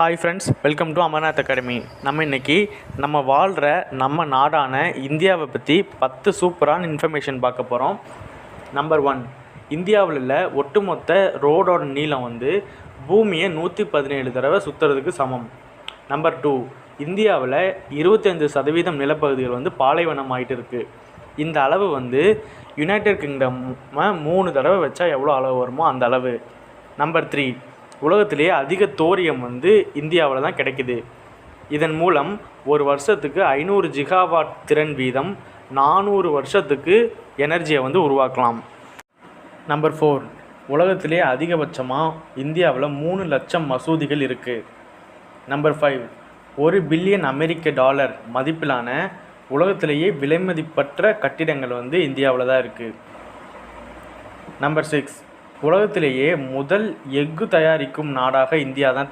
Hi friends welcome to Amarnath Academy நம்ம இன்னைக்கு நம்ம வாழ்கிற நம்ம நாடான இந்தியாவை பற்றி பத்து சூப்பரான இன்ஃபர்மேஷன் பார்க்க போகிறோம் நம்பர் ஒன் இந்தியாவில் உள்ள ஒட்டுமொத்த ரோடோட நீளம் வந்து பூமியை நூற்றி பதினேழு தடவை சுற்றுறதுக்கு சமம். நம்பர் டூ இந்தியாவில் இருபத்தஞ்சு சதவீதம் நிலப்பகுதிகள் வந்து பாலைவனம் ஆகிட்டு இருக்குது இந்த அளவு வந்து யுனைடெட் கிங்டம் மூணு தடவை வச்சா எவ்வளோ அளவு வருமோ அந்த அளவு. நம்பர் த்ரீ உலகத்திலேயே அதிக தோரியம் வந்து இந்தியாவில் தான் கிடைக்குது. இதன் மூலம் ஒரு வருஷத்துக்கு ஐநூறு ஜிகாவாட் திறன் வீதம் நானூறு வருஷத்துக்கு எனர்ஜியை வந்து உருவாக்கலாம். நம்பர் ஃபோர் உலகத்திலே அதிகபட்சமாக இந்தியாவில் மூணு லட்சம் மசூதிகள் இருக்குது நம்பர் ஃபைவ் ஒரு பில்லியன் அமெரிக்க டாலர் மதிப்பிலான உலகத்திலேயே விலைமதிப்பற்ற கட்டிடங்கள் வந்து இந்தியாவில் தான் இருக்குது நம்பர் சிக்ஸ் உலகத்திலேயே முதல் எஃகு தயாரிக்கும் நாடாக இந்தியா தான்